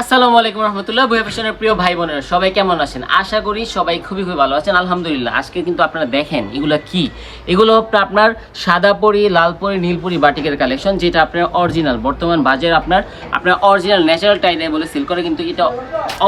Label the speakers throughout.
Speaker 1: আসসালামু আলাইকুম রহমতুল্লাহ বই ফ্যাশনের প্রিয় ভাই বোনেরা, সবাই কেমন আছেন? আশা করি সবাই খুবই খুবই ভালো আছেন, আলহামদুলিল্লাহ। আজকে কিন্তু আপনারা দেখেন এগুলো কি? এগুলো আপনার সাদা পরি, লাল পরি, নীল পরি বাটিকের কালেকশন, যেটা আপনার অরিজিনাল বর্তমান বাজারে আপনার আপনার অরিজিনাল ন্যাচারাল টাইডাই বলে সিল করে, কিন্তু এটা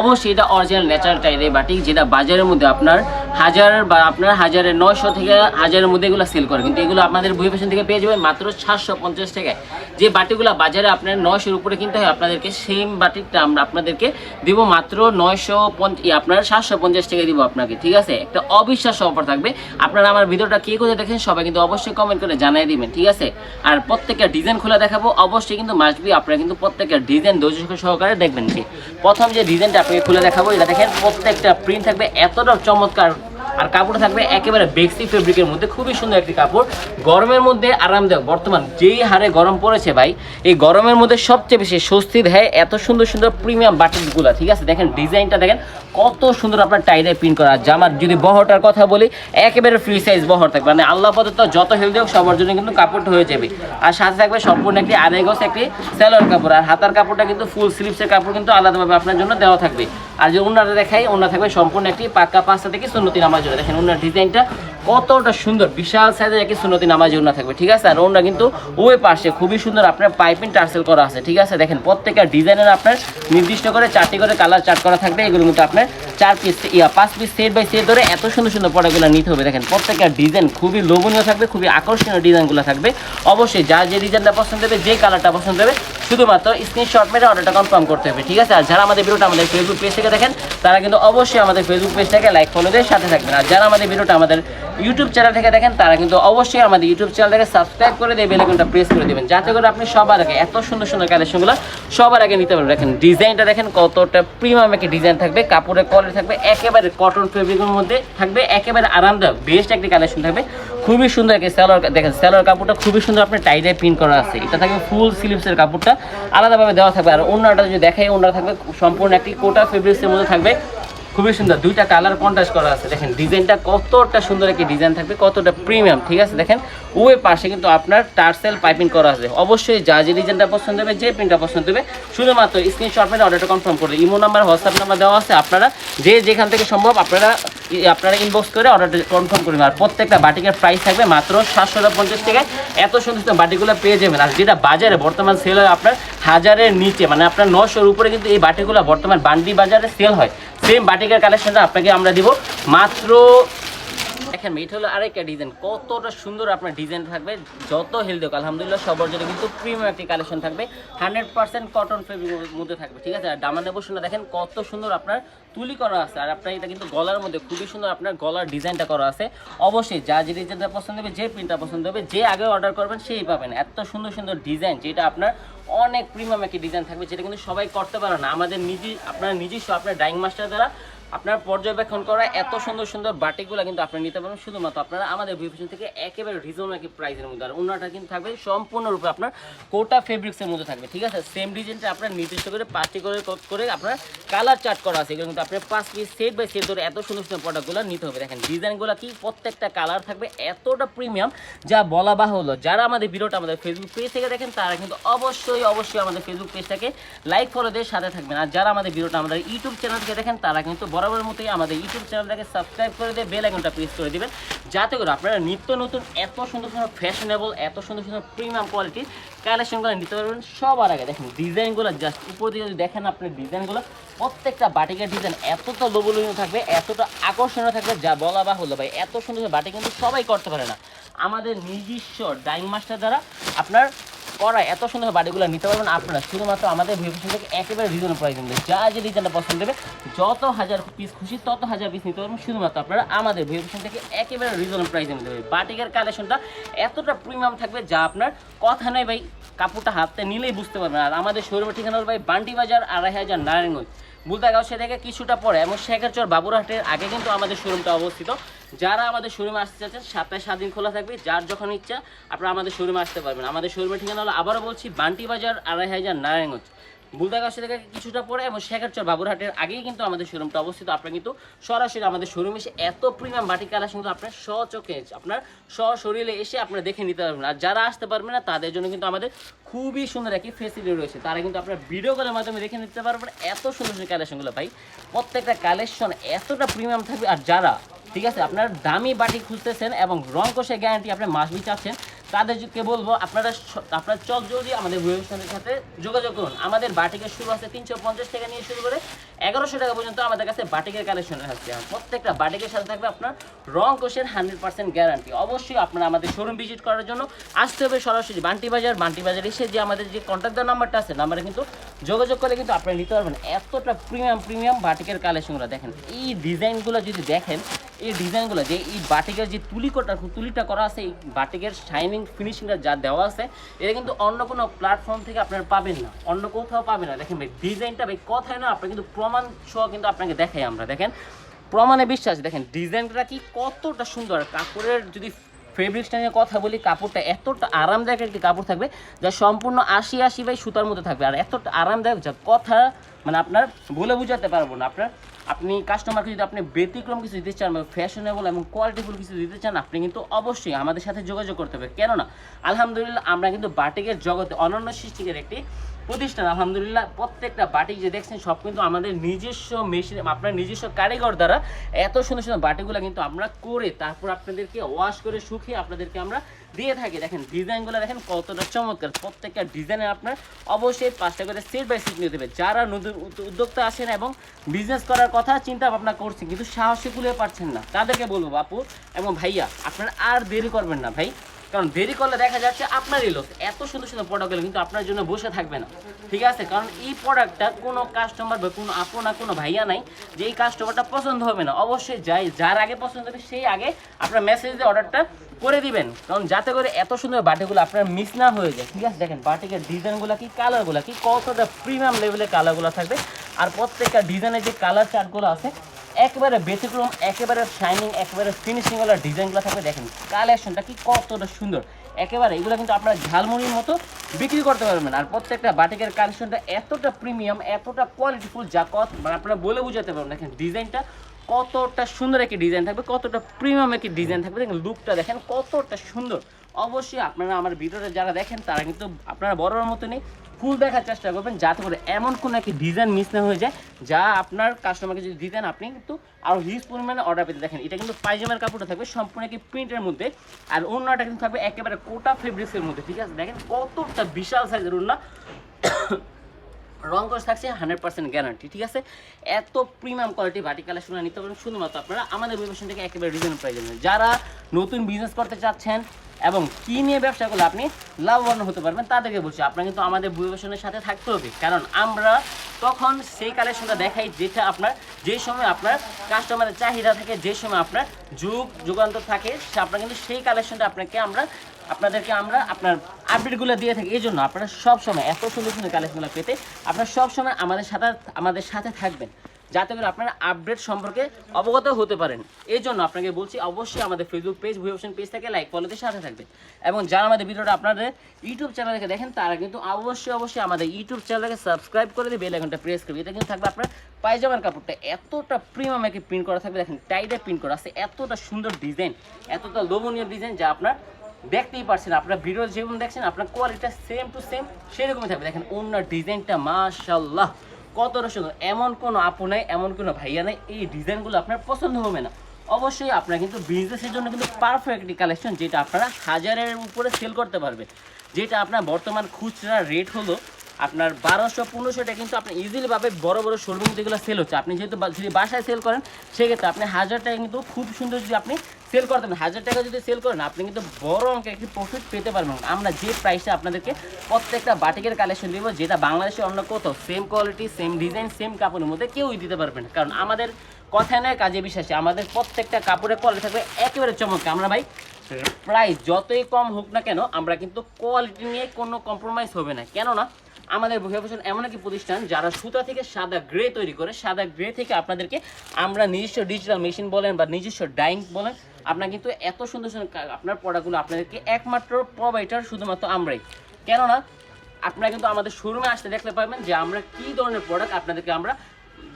Speaker 1: অবশ্যই এটা অরিজিনাল ন্যাচারাল টাইডাই বাটিক, যেটা বাজারের মধ্যে আপনার হাজার বা আপনার হাজারের নয়শো থেকে হাজারের মধ্যে এগুলো সেল করে। কিন্তু এগুলো আপনাদের বই ফ্যাশন থেকে পেয়ে যাবেন মাত্র সাতশো পঞ্চাশ টাকায়। যে বাটিগুলো বাজারে আপনার নয়শোর উপরে কিনতে হয়, আপনাদেরকে সেম বাটিকটা আমরা আপনাদেরকে দিব মাত্র নয়শো আপনার সাতশো পঞ্চাশ টাকা দিব আপনাকে, ঠিক আছে? একটা অবিশ্বাস অফার থাকবে। আপনারা আমার ভিডিওটা কে কোথায় দেখেন সবাই কিন্তু অবশ্যই কমেন্ট করে জানিয়ে দিবেন, ঠিক আছে? আর প্রত্যেকটা ডিজাইন খোলা দেখাবো, অবশ্যই কিন্তু মাসবি আপনারা কিন্তু প্রত্যেকটা ডিজাইন ধৈর্য সহকারে দেখবেন প্রথম যে ডিজাইনটা আপনাকে খুলে দেখাবো, এটা দেখেন প্রত্যেকটা প্রিন্ট থাকবে, এতটা চমৎকার আর কাপড় থাকবে একেবারে বেক্সি ফেব্রিকের মধ্যে, খুবই সুন্দর একটি কাপড়। গরমের মধ্যে আরামদায়ক, বর্তমান যেই হারে গরম পড়েছে ভাই, এই গরমের মধ্যে সবচেয়ে বেশি স্বস্তি দেয় এত সুন্দর সুন্দর প্রিমিয়াম বাটিকগুলো, ঠিক আছে? দেখেন, ডিজাইনটা দেখেন, কত সুন্দর আপনার টাইডে প্রিন্ট করা। জামার যদি বহরটার কথা বলি, একেবারে ফ্রি সাইজ বহর থাকবে। মানে আল্লাহ পদত্ত যত হেলদি হোক, সবার জন্য কিন্তু কাপড়টা হয়ে যাবে। আর সাথে থাকবে সম্পূর্ণ একটি আড়াই গজ একটি স্যালোয়ার কাপড়। আর হাতার কাপড়টা কিন্তু ফুল স্লিপসের কাপড় কিন্তু আলাদাভাবে আপনার জন্য দেওয়া থাকবে। আর যদি ওনারা দেখাই ওনারা থাকবে সম্পূর্ণ একটি পাক্কা পাঁচটা থেকে সুন্নতি নামাজ জন্য। দেখেন ওনার ডিজাইনটা কতটা সুন্দর, বিশাল সাইজের একটি সুন্নতি নামাজ ওনার থাকবে, ঠিক আছে? আর ওনারা কিন্তু ওই পাশে খুবই সুন্দর আপনার পাইপিং টার্সেল করা আছে, ঠিক আছে? দেখেন প্রত্যেকটা ডিজাইনের আপনার নির্দিষ্ট করে চারটি করে কালার চার্ট করা থাকবে, এগুলো কিন্তু আপনার চার পিস ইয়া, পাঁচ পিস সেট বাই সেট ধরে এত সুন্দর সুন্দর প্রোডাক্টগুলো নিতে হবে। দেখেন, প্রত্যেকটা ডিজাইন খুবই লোভনীয় থাকবে, খুবই আকর্ষণীয় ডিজাইনগুলো থাকবে। অবশ্যই যা যে ডিজাইনটা পছন্দ হবে, যে কালারটা পছন্দ হবে, শুধুমাত্র স্ক্রিনশট মেরে অর্ডারটা কনফার্ম করতে হবে, ঠিক আছে? আর যারা আমাদের ভিডিওটা আমাদের ফেসবুক পেজ থেকে দেখেন, তারা কিন্তু অবশ্যই আমাদের ফেসবুক পেজটাকে লাইক ফলো দিয়ে সাথে থাকবেন। আর যারা আমাদের ভিডিওটা আমাদের ইউটিউব চ্যানেল থেকে দেখেন, তারা কিন্তু অবশ্যই আমাদের ইউটিউব চ্যানেলটাকে সাবস্ক্রাইব করে দিয়ে বেলাইকনটা প্রেস করে দেবেন। যাতে করে আপনি সবার আগে এত সুন্দর সুন্দর কালেকশনগুলো সবার আগে নিতে পারবেন। দেখেন ডিজাইনটা দেখেন, কতটা প্রিমিয়াম একটা ডিজাইন থাকবে, কাপড়ের কোয়ালিটি থাকবে, একেবারে কটন ফেব্রিকের মধ্যে থাকবে, একেবারে আরামদায়ক বেস্ট একটি কালেকশন থাকবে। খুবই সুন্দর একটা স্যালোয়ার দেখেন স্যালোয়ার কাপড়টা খুবই সুন্দর আপনার টাইডে প্রিন্ট করা আছে। এটা থাকবে ফুল স্লিভসের কাপড়টা, আলাদাভাবে দেওয়া থাকবে। আর অন্যটা যদি দেখাই অন্যটা থাকবে সম্পূর্ণ একটি কোটা ফেব্রিক্সের মধ্যে থাকবে। খুবই সুন্দর। দুইটা কালার কন্ট্রাস্ট করা আছে। দেখেন, ডিজাইনটা কতটা সুন্দর একটি ডিজাইন থাকবে, কতটা প্রিমিয়াম ঠিক আছে? দেখেন ওই পাশে কিন্তু আপনার টার্সেল পাইপিং করা আছে। অবশ্যই যা যে ডিজাইনটা পছন্দ হবে, যে প্রিন্টটা পছন্দ হবে, শুধুমাত্র স্ক্রিনশট মেরে অর্ডারটা কনফার্ম করবে ইমো নাম্বার হোয়াটসঅ্যাপ নাম্বার দেওয়া আছে, আপনারা যে যেখান থেকে সম্ভব আপনারা আপনারা ইনবক্স করে অর্ডারটা কনফার্ম করবেন আর প্রত্যেকটা বাটিকের প্রাইস থাকবে মাত্র সাতশো পঞ্চাশ টাকায়। এত সুন্দর সুন্দর বাটিগুলো পেয়ে যাবেন। আর যেটা বাজারে বর্তমান সেল হয় আপনার হাজারের নিচে মানে আপনার নশোর উপরে কিন্তু এই বাটিগুলো বর্তমান বান্ডি বাজারে সেল হয়। সেম বাটিকের কালেকশনটা আপনাকে আমরা দিব। মাত্র, দেখেন এটা হলো আরেকটা ডিজাইন কতটা সুন্দর আপনার ডিজাইন থাকবে, যত হেলদি আলহামদুলিল্লাহ সবার জন্য কিন্তু প্রিমিয়াম একটি কালেকশন থাকবে। হান্ড্রেড পার্সেন্ট কটন ফেব্রিকের মধ্যে থাকবে, ঠিক আছে? আর ডামানে বসুন দেখেন কত সুন্দর আপনার তুলি করা আছে। আর আপনার এটা কিন্তু গলার মধ্যে খুবই সুন্দর আপনার গলার ডিজাইনটা করা আছে। অবশ্যই যা যে ডিজাইনটা পছন্দ হবে, যে প্রিন্টটা পছন্দ হবে, যে আগে অর্ডার করবেন, সেই পাবেন। এত সুন্দর সুন্দর ডিজাইন যেটা আপনার অনেক প্রিমিয়াম একটি ডিজাইন থাকবে, যেটা কিন্তু সবাই করতে পারে না। আমাদের নিজে আপনার নিজস্ব, আপনার ড্রাইং মাস্টার দ্বারা আপনার পর্যবেক্ষণ করা এত সুন্দর সুন্দর বাটিকগুলো কিন্তু আপনি নিতে পারবেন। শুধুমাত্র আপনারা আমাদের বিভূষণ থেকে একেবারে রিজনেবল প্রাইসের মধ্যে। আর অন্যটা কিন্তু থাকবে সম্পূর্ণরূপে আপনার কোটা ফেব্রিক্সের মধ্যে থাকবে, ঠিক আছে? সেম ডিজাইনটা আপনার নির্দিষ্ট করে পাঁচটি করে করে আপনার কালার চার্ট করা আছে। কিন্তু আপনার পাঁচ পিস সেট বাই সেট ধরে এত সুন্দর সুন্দর প্রোডাক্টগুলো নিতে হবে। দেখেন ডিজাইনগুলো কি? প্রত্যেকটা কালার থাকবে এতটা প্রিমিয়াম যা বলা বা হলো যারা আমাদের ভিডিওটা আমাদের ফেসবুক পেজ থেকে দেখেন, তারা কিন্তু অবশ্যই অবশ্যই আমাদের ফেসবুক পেজটাকে লাইক ফলো দিয়ে সাথে থাকবেন। আর যারা আমাদের ভিডিওটা আমাদের ইউটিউব চ্যানেল থেকে দেখেন, তারা কিন্তু বরাবর মতোই আমাদের ইউটিউব চ্যানেলটাকে সাবস্ক্রাইব করে দিয়ে বেল আইকনটা প্রেস করে দিবেন। যাতে করে আপনারা নিত্য নতুন, এত সুন্দর সুন্দর ফ্যাশনেবল এত সুন্দর সুন্দর প্রিমিয়াম কোয়ালিটির কালেকশনগুলো নিতে পারবেন। সবার আগে দেখেন ডিজাইনগুলো জাস্ট উপর দিয়ে যদি দেখেন আপনি ডিজাইনগুলো প্রত্যেকটা বাটিকের ডিজাইন এতটা লোবলীয় থাকবে, এতটা আকর্ষণীয় থাকবে, যা বলা বা হলো ভাই, এত সুন্দর বাটি কিন্তু সবাই করতে পারে না। আমাদের নিজস্ব ডাইং মাস্টার দ্বারা আপনার করা এত সুন্দর বাড়িগুলো নিতে পারবেন আপনারা। শুধুমাত্র আমাদের ভিভূষণ থেকে একেবারে রিজন প্রাইস দেবে যা যে ডিজাইনটা পছন্দ হবে, যত হাজার পিস খুশি, তত হাজার পিস নিতে পারবেন। শুধুমাত্র আপনারা আমাদের ভিভূষণ থেকে একেবারে রিজন প্রাইস নিতে পারবেন বাটিকের কালেকশনটা এতটা প্রিমিয়াম থাকবে যা আপনার কথা নেই ভাই, কাপড়টা হাতে নিলেই বুঝতে পারবেন। আর আমাদের শোরুমের ঠিকানা হল ভাই বান্টি বাজার, আড়াই হাজার নারায়ণগঞ্জ। বুলতাগাঁও সে থেকে কিছুটা পরে এবং শেখারচর বাবুরহাটের আগে কিন্তু আমাদের শোরুমটা অবস্থিত। যারা আমাদের শোরুমে আসতে চাচ্ছেন সাতটায় সাত দিন খোলা থাকবে। যার যখন ইচ্ছা, আপনারা আমাদের শোরুমে আসতে পারবেন। আমাদের শোরুমের ঠিকানা হলো, আবারও বলছি, বান্টি বাজার, আড়াই হাজার নারায়ণগঞ্জ। বুলদাগাছি থেকে কিছুটা পরে এবং শেখারচর বাবুরহাটের আগেই কিন্তু আমাদের শোরুমটা অবস্থিত। আপনারা কিন্তু সরাসরি আমাদের শোরুম এসে এত প্রিমিয়াম বাটি কালেকশন কিন্তু আপনার স্বচোখে আপনার সশরীরে এসে আপনারা দেখে নিতে পারবেন। আর যারা আসতে পারবেন না, তাদের জন্য কিন্তু আমাদের খুবই সুন্দর একটি ফেসিলিটি রয়েছে। তারা কিন্তু আপনার ভিডিও কলের মাধ্যমে দেখে নিতে পারবেন এত সুন্দর সুন্দর কালেকশনগুলো। ভাই, প্রত্যেকটা কালেকশন এতটা প্রিমিয়াম থাকবে। আর যারা, ঠিক আছে, আপনার দামি বাটি খুঁজতেছেন এবং রং কষে গ্যারান্টি আপনি মাসবি চাচ্ছেন তাদেরকে বলব, আপনারা আপনার চক জলদি আমাদের ওয়েবসাইটের সাথে যোগাযোগ করুন। আমাদের বাটিকের শুরু আছে তিনশো পঞ্চাশ টাকা নিয়ে শুরু করে এগারোশো টাকা পর্যন্ত আমাদের কাছে বাটিকের কালেকশন আছে। প্রত্যেকটা বাটিকের সাথে থাকবে আপনার রং কোষের হান্ড্রেড পার্সেন্ট গ্যারান্টি অবশ্যই আপনারা আমাদের শোরুম ভিজিট করার জন্য আসতে হবে সরাসরি বান্টি বাজার। বান্টি বাজার এসে যে আমাদের যে কন্ট্যাক্ট নাম্বারটা আছে নাম্বারে কিন্তু যোগাযোগ করলে কিন্তু আপনারা নিতে পারবেন। এতটা প্রিমিয়াম প্রিমিয়াম বাটিকের কালেকশনগুলো দেখেন। এই ডিজাইনগুলো যদি দেখেন এই ডিজাইনগুলো, যে এই বাটিকের যে তুলি কটা, তুলিটা করা আছে, এই বাটিকের শাইনিং ফিনিশিংটা যা দেওয়া আছে, এটা কিন্তু অন্য কোনো প্ল্যাটফর্ম থেকে আপনারা পাবেন না। অন্য কোথাও পাবেন না। দেখেন ভাই, ডিজাইনটা ভাই, কথায় না আপনার কিন্তু প্রমাণ সহ কিন্তু আপনাকে দেখাই আমরা। দেখেন, প্রমাণে বিশ্বাস, দেখেন, ডিজাইনটা কি কতটা সুন্দর। কাপড়ের যদি ফেব্রিক্সটা নিয়ে কথা বলি, কাপড়টা এতটা আরামদায়ক একটি কাপড় থাকবে, যা সম্পূর্ণ আশি আশি বাই সুতার মধ্যে থাকবে। আর এতটা আরামদায়ক যা কথা মানে আপনার বলে বোঝাতে পারব না। আপনার, আপনি কাস্টমারকে যদি আপনি ব্যতিক্রম কিছু দিতে চান ফ্যাশনেবল এবং কোয়ালিটিফুল কিছু দিতে চান, আপনি কিন্তু অবশ্যই আমাদের সাথে যোগাযোগ করতে হবে। কেননা, আলহামদুলিল্লাহ আমরা কিন্তু বাটিকের জগতে অনন্য সৃষ্টিকের একটি প্রতিষ্ঠান, আলহামদুলিল্লাহ, প্রত্যেকটা বাটিক যে দেখছেন, সব কিন্তু আমাদের নিজস্ব মেশিন, আপনার নিজস্ব কারিগর দ্বারা এত সুন্দর সুন্দর বাটিগুলো কিন্তু আমরা করে, তারপর আপনাদেরকে ওয়াশ করে, শুকিয়ে আপনাদেরকে আমরা দিয়ে থাকি। দেখেন, ডিজাইনগুলো দেখেন কতটা চমৎকার। প্রত্যেকটা ডিজাইনে আপনার অবশ্যই পাঁচটা করে সিট বাই সিট নিতে হবে যারা নতুন উদ্য- উদ্যোক্তা আসেন এবং বিজনেস করার কথা চিন্তা ভাবনা করছেন, কিন্তু সাহসী কুলে পারছেন না, তাদেরকে বলব, বাপু এবং ভাইয়া, আপনারা আর দেরি করবেন না ভাই। কারণ দেরি করলে দেখা যাচ্ছে আপনারই লোক এত সুন্দর সুন্দর প্রোডাক্টগুলো কিন্তু আপনার জন্য বসে থাকবে না। ঠিক আছে? কারণ এই প্রোডাক্টটা কোনো কাস্টমার বা কোনো আপনা কোনো ভাইয়া নাই যে এই কাস্টমারটা পছন্দ হবে না। অবশ্যই যাই, যার আগে পছন্দ হবে সেই আগে আপনার মেসেজ দিয়ে অর্ডারটা করে দিবেন। কারণ যাতে করে এত সুন্দর বাটিগুলো আপনার মিস না হয়ে যায়। ঠিক আছে? দেখেন, বাটিকের ডিজাইনগুলো কি কালারগুলো কি, কতটা প্রিমিয়াম লেভেলের কালারগুলো থাকবে। আর প্রত্যেকটা ডিজাইনের যে কালার চার্টগুলো আছে একেবারে ব্যতিক্রম, একেবারে শাইনিং একেবারে ফিনিশিং ওয়ালা ডিজাইনগুলো থাকবে দেখেন। কালেকশনটা কি কতটা সুন্দর। একেবারে এগুলো কিন্তু আপনারা ঝালমুড়ির মতো বিক্রি করতে পারবেন। আর প্রত্যেকটা বাটিকের কালেকশনটা এতটা প্রিমিয়াম এতটা কোয়ালিটিফুল যা কত মানে আপনারা বলে বুঝাতে পারবেন। দেখেন, ডিজাইনটা কতটা সুন্দর একটি ডিজাইন থাকবে, কতটা প্রিমিয়াম একটি ডিজাইন থাকবে। দেখেন লুকটা দেখেন কতটা সুন্দর। অবশ্যই আপনারা আমার ভিডিওটা যারা দেখেন, তারা কিন্তু আপনারা বড়োর মতো নেই ফুল দেখার চেষ্টা করবেন, যাতে করে এমন কোনো একটি ডিজাইন মিস না হয়ে যায়, যা আপনার কাস্টমারকে যদি দিতেন, আপনি কিন্তু আরও হিউজ পরিমাণে অর্ডার পেতে দেখেন। এটা কিন্তু পায়জামার কাপড়টা থাকবে, সম্পূর্ণ একটি প্রিন্টের মধ্যে, আর অন্যটা কিন্তু থাকবে একেবারে কোটা ফেব্রিক্সের মধ্যে, ঠিক আছে? দেখেন কতটা বিশাল সাইজের ওড়না। রং কস থাকছে হান্ড্রেড পার্সেন্ট গ্যারান্টি ঠিক আছে? এত প্রিমিয়াম কোয়ালিটি বাটি কালেকশন নিতে পারেন শুধুমাত্র আপনারা আমাদের ওয়েবসাইট একেবারে রিজনেবল প্রাইজে যারা নতুন বিজনেস করতে চাচ্ছেন এবং কি নিয়ে ব্যবসা করলে আপনি লাভবান হতে পারবেন তাদেরকে বলছি। আপনার কিন্তু আমাদের ওয়েবসাইটের সাথে থাকতে হবে। কারণ আমরা তখন সেই কালেকশনটা দেখাই যেটা আপনার যে সময় আপনার কাস্টমারের চাহিদা থাকে, যে সময় আপনার যুগ, যুগান্তর থাকে আপনার কিন্তু সেই কালেকশনটা আপনাকে আমরা, আপনাদেরকে আমরা আপনার আপডেটগুলো দিয়ে থাকি। এই জন্য আপনারা সব সময় এত সুন্দর সুন্দর কালেকশনগুলো পেতে আপনারা সব সময় আমাদের সাথে আমাদের সাথে থাকবেন। যাতে করে আপনারা আপডেট সম্পর্কে অবগত হতে পারেন। এই জন্য আপনাকে বলছি, অবশ্যই আমাদের ফেসবুক পেজ ভিওশন পেজ থেকে লাইক ফলোতে সাথে থাকবে এবং যারা আমাদের ভিডিওটা আপনাদের ইউটিউব চ্যানেল থেকে দেখেন, তারা কিন্তু অবশ্যই অবশ্যই আমাদের ইউটিউব চ্যানেলকে সাবস্ক্রাইব করে দিয়ে বেল আইকনটা প্রেস করবে এটা কিন্তু থাকবে আপনার পায়জামার কাপড়টা। এতটা প্রিমিয়াম একটি প্রিন্ট করা থাকবে। দেখেন টাইটে প্রিন্ট করা আছে। এতটা সুন্দর ডিজাইন এতটা লোভনীয় ডিজাইন যা আপনার দেখতেই পারছেন। আপনার ভিডিও যেরকম দেখছেন, আপনার কোয়ালিটিটা সেম টু সেম সেরকমই থাকবে। দেখেন অন্য ডিজাইনটা মাশাল্লাহ কতটা সুন্দর এমন কোনো আপু নাই, এমন কোনো ভাইয়া নাই, এই ডিজাইনগুলো আপনার পছন্দ হবে না। অবশ্যই আপনার কিন্তু বিজনেসের জন্য কিন্তু পারফেক্ট কালেকশন যেটা আপনারা হাজারের উপরে সেল করতে পারবে যেটা আপনার বর্তমান খুচরা রেট হলো আপনার বারোশো পনেরোশো টাকা কিন্তু আপনি ইজিলি ভাবে বড় বড় শোরুম যেগুলো সেল হচ্ছে। আপনি যেহেতু যদি বাসায় সেল করেন সেক্ষেত্রে আপনি হাজার টাকা কিন্তু খুব সুন্দর যদি আপনি সেল করতে পারেন। হাজার টাকা যদি সেল করেন আপনি কিন্তু বড় অঙ্কের একটি প্রফিট পেতে পারবেন। আমরা যে প্রাইসে আপনাদেরকে প্রত্যেকটা বাটিকের কালেকশন দিব যেটা বাংলাদেশে অন্য কোথাও same quality same design same কাপড়ের মধ্যে কেউই দিতে পারবে না। কারণ আমাদের কথা নয় কাজে বিশ্বাসী। আমাদের প্রত্যেকটা কাপড়ের কোয়ালিটি থাকবে একেবারে চমৎকার। আমরা ভাই প্রাইস যতই কম হোক না কেন আমরা কিন্তু কোয়ালিটি নিয়ে কোনো কম্প্রোমাইজ হবে না। কেননা আমাদের ভূষণ এমন একটি প্রতিষ্ঠান যারা সুতা থেকে সাদা গ্রে তৈরি করে, সাদা গ্রে থেকে আপনাদেরকে আমরা নিজস্ব ডিজিটাল মেশিন বলেন বা নিজস্ব ডাইং বলেন, আপনার কিন্তু এত সুন্দর সুন্দর আপনার প্রোডাক্টগুলো আপনাদেরকে একমাত্র প্রোভাইডার শুধুমাত্র আমরাই। কেননা, আপনারা কিন্তু আমাদের শোরুমে আসতে দেখতে পাবেন যে আমরা কি ধরনের প্রোডাক্ট আপনাদেরকে আমরা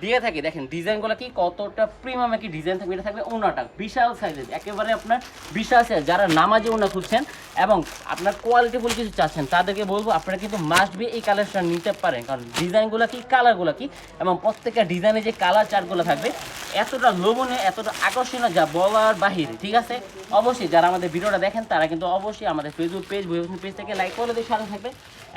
Speaker 1: দিয়ে থাকি, দেখেন ডিজাইনগুলো কি কতটা প্রিমিয়াম কি ডিজাইন থাকবে, এটা থাকবে ওনাটা, বিশাল সাইজের একেবারে আপনার বিশাল সাইজ যারা নামাজে ওনা খুঁজছেন এবং আপনার কোয়ালিটিফুল কিছু চাচ্ছেন, তাদেরকে বলব, আপনারা কিন্তু মাস্ট বি এই কালারটা নিতে পারেন, কারণ ডিজাইনগুলো কি কালারগুলো কি, এবং প্রত্যেকটা ডিজাইনে যে কালার চার্টগুলো থাকবে, এতটা লোভনীয়, এতটা আকর্ষণীয় যা বলার বাহিরে, ঠিক আছে? অবশ্যই যারা আমাদের ভিডিওটা দেখেন, তারা কিন্তু অবশ্যই আমাদের ফেসবুক পেজ বইবসন পেজ থেকে লাইক করে দিয়ে সাথে থাকবে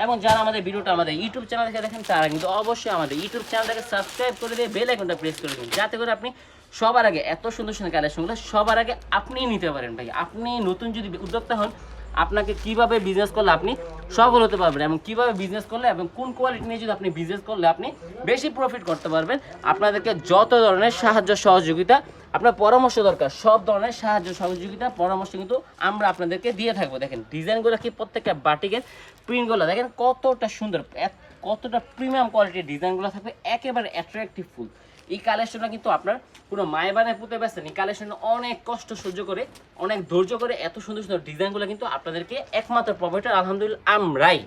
Speaker 1: এবং যারা আমাদের ভিডিওটা আমাদের ইউটিউব চ্যানেল থেকে দেখেন, তারা কিন্তু অবশ্যই আমাদের ইউটিউব চ্যানেলটাকে সাবস্ক্রাইব করে দিয়ে বেল আইকনটা প্রেস করে দিন, যাতে করে আপনি সবার আগে এত সুন্দর সুন্দর কালেকশনগুলো সবার আগে আপনিই নিতে পারেন ভাই। আপনি নতুন যদি উদ্যোক্তা হন, আপনাকে কীভাবে বিজনেস করলে আপনি সফল হতে পারবেন এবং কীভাবে বিজনেস করলে এবং কোন কোয়ালিটি নিয়ে যদি আপনি বিজনেস করলে আপনি বেশি প্রফিট করতে পারবেন, আপনাদেরকে যত ধরনের সাহায্য সহযোগিতা, আপনার পরামর্শ দরকার, সব ধরনের সাহায্য সহযোগিতা, পরামর্শ কিন্তু আমরা আপনাদেরকে দিয়ে থাকব। দেখেন ডিজাইনগুলো কি প্রত্যেকটা বাটিকের প্রিন্টগুলো দেখেন কতটা সুন্দর, এত- কতটা প্রিমিয়াম কোয়ালিটির ডিজাইনগুলো থাকবে, একেবারে অ্যাট্রাকটিভ ফুল। এই কালেকশনটা কিন্তু আপনার পুরো মায়ে বানায় পুঁতে ব্যস্তেন এই কালেকশনটা অনেক কষ্ট সহ্য করে, অনেক ধৈর্য করে এত সুন্দর সুন্দর ডিজাইনগুলো কিন্তু আপনাদেরকে একমাত্র প্রফিটার আলহামদুলিল্লাহ, আমরাই।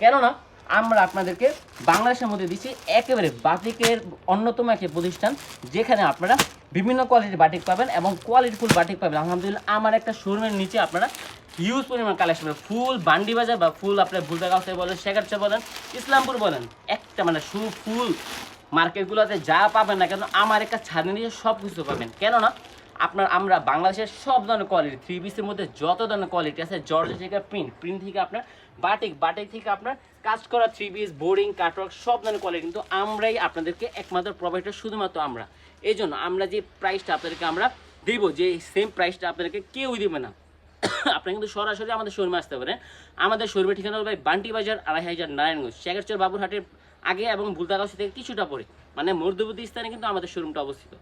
Speaker 1: কেননা, আমরা আপনাদেরকে বাংলাদেশের মধ্যে দিচ্ছি একেবারে বাটিকের অন্যতম একটি প্রতিষ্ঠান, যেখানে আপনারা বিভিন্ন কোয়ালিটির বাটিক পাবেন এবং কোয়ালিটিফুল বাটিক পাবেন। আলহামদুলিল্লাহ, আমার একটা শোরুমের নিচে আপনারা হিউজ পরিমাণ কালেকশন ফুল বান্ডি বাজার বা ফুল আপনার ভুলদাগাঁওতে বলেন শেখারচা বলেন, ইসলামপুর বলেন, একটা মানে সু ফুল মার্কেটগুলোতে যা পাবেন না কেন, আমার একটা ছাড়ে নিয়ে সব কিছু পাবেন। কেননা, আপনার আমরা বাংলাদেশের সব ধরনের কোয়ালিটি থ্রি পিসের মধ্যে যত ধরনের কোয়ালিটি আছে জর্জ থেকে প্রিন্ট প্রিন্ট থেকে আপনার বাটিক বাটিক থেকে আপনার কাজ করা থ্রি পিস বোর্ডিং কাটওয়ার্ক সব ধরনের কোয়ালিটি কিন্তু আমরাই আপনাদেরকে একমাত্র প্রোভাইডার শুধুমাত্র আমরা। এই জন্য আমরা যে প্রাইসটা আপনাদেরকে আমরা দেবো, যে সেম প্রাইসটা আপনাদেরকে কেউই দেবে না। আপনি কিন্তু সরাসরি আমাদের শোরুমে আসতে পারেন। আমাদের শোরুমের ঠিকানা হলো ভাই বান্টি বাজার আড়াই হাজার নারায়ণগঞ্জ। শেখারচর বাবুরহাটের আগে এবং বুলতাগাছি থেকে কিছুটা পরে। মানে মধ্যবর্তী স্থানে কিন্তু আমাদের শোরুমটা অবস্থিত।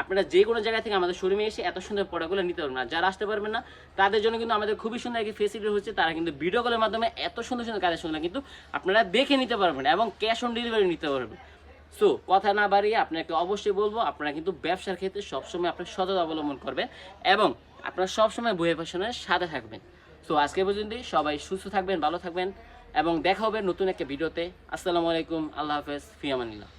Speaker 1: আপনারা যে কোনো জায়গা থেকে আমাদের শোরুমে এসে এত সুন্দর প্রোডাক্টগুলো নিতে পারবেন না। যারা আসতে পারবেন না, তাদের জন্য কিন্তু আমাদের খুবই সুন্দর একটি ফেসিলিটি হচ্ছে, তারা কিন্তু ভিডিও কলের মাধ্যমে এত সুন্দর সুন্দর কালেকশনগুলো কিন্তু আপনারা দেখে নিতে পারবেন এবং ক্যাশ অন ডেলিভারি নিতে পারবেন। সো কথা না বাড়িয়ে আপনাকে অবশ্যই বলব, আপনারা কিন্তু ব্যবসার ক্ষেত্রে সবসময় আপনার সততা অবলম্বন করবেন এবং আপনারা সবসময় বইয়ের পেছনে সাদা থাকবেন। তো আজকে পর্যন্তই, সবাই সুস্থ থাকবেন, ভালো থাকবেন, এবং দেখা হবে নতুন একটা ভিডিওতে। আসসালামু আলাইকুম, আল্লাহ হাফেজ ফিয়ামানিল্লাহ